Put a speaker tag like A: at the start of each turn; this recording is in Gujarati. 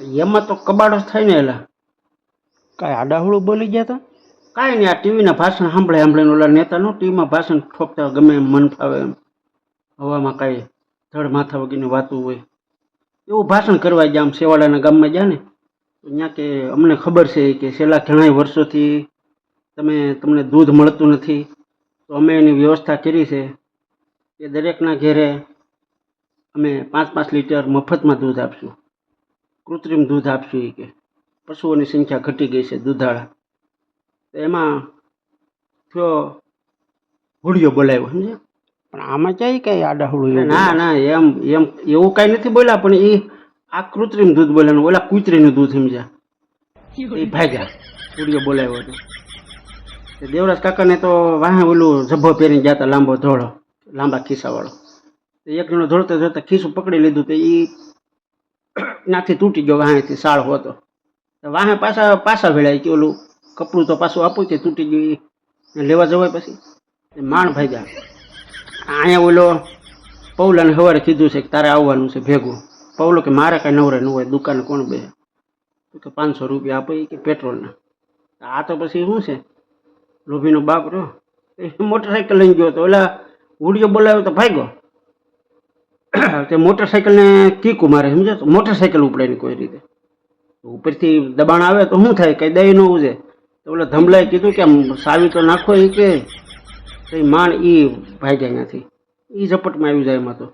A: એમાં તો કબાડો જ થાય ને એલા.
B: કાંઈ આડાહુડું બોલી ગયા તા?
A: કાંઈ નહીં આ ટીવીના ભાષણ સાંભળે સાંભળીને ઓલા નેતાનું ટીવીમાં ભાષણ ઠોકતા ગમે એમ મન ફાવે એમ. હવામાં કાંઈ ધડ માથા વગરની વાતું હોય. એવું ભાષણ કરવા ગયા આમ સેવાડાના ગામમાં ગયા ને તો ત્યાં કે અમને ખબર છે કે છેલ્લા ઘણા વર્ષોથી તમે તમને દૂધ મળતું નથી. તો અમે એની વ્યવસ્થા કરી છે કે દરેકના ઘેરે અમે પાંચ પાંચ લીટર મફતમાં દૂધ આપશું. કૃત્રિમ દૂધ આપશું એ કે. પશુઓની સંખ્યા ઘટી ગઈ છે દૂધાળા. તો એમાં થયો હોળીઓ બોલાવ્યો સમજ્યા?
B: પણ આમાં ક્યાંય કાંઈ એવું
A: ના ના એમ એમ એવું કાંઈ નથી બોલ્યા પણ એ આ કૃત્રિમ દૂધ બોલ્યા ને ઓલા કૂતરીનું દૂધ સમજ્યા? એ ભાગ્યા હુડિયો બોલાવ્યો હતો. દેવરાજ કાકાને તો વાહે ઓલું ઝભ્ભો પહેરીને જતા લાંબો ધોળો લાંબા ખિસ્સાવાળો. એક જણો ધોળતા ધોળતા ખિસ્સું પકડી લીધું તો એ નાથી તૂટી ગયો, વાહેથી સાળ હોતો. વાહે પાછા પાછા ભેળાય કે ઓલું કપડું તો પાછું આપું છે તૂટી ગયું ઈ. લેવા જવાય પછી? એ માણ ભાગ્યા. અહીંયા ઓલો પૌલાને સવારે કીધું છે કે તારે આવવાનું છે ભેગું. પૌલો કે મારે કાંઈ નવરે ન હોય, દુકાને કોણ બે તો પાંચસો રૂપિયા આપે કે પેટ્રોલના. આ તો પછી શું છે? લોભીનો બાપ રહ્યો. એ મોટરસાઇકલ લઈને ગયો તો ઓલા હુડિયો બોલાવ્યો તો ભાગ્યો. તે મોટરસાઇકલને કીકું મારે સમજો મોટરસાઇકલ ઉપડે ને કોઈ રીતે. ઉપરથી દબાણ આવે તો શું થાય? કંઈ દઈ ન ઉજે. તો ઓલા ધમલાએ કીધું કે આમ સાવી તો નાખો એ કે. માણ એ ભાઈ જાય ભાગ્યા એ ઝપટમાં આવી જાય એમાં તો.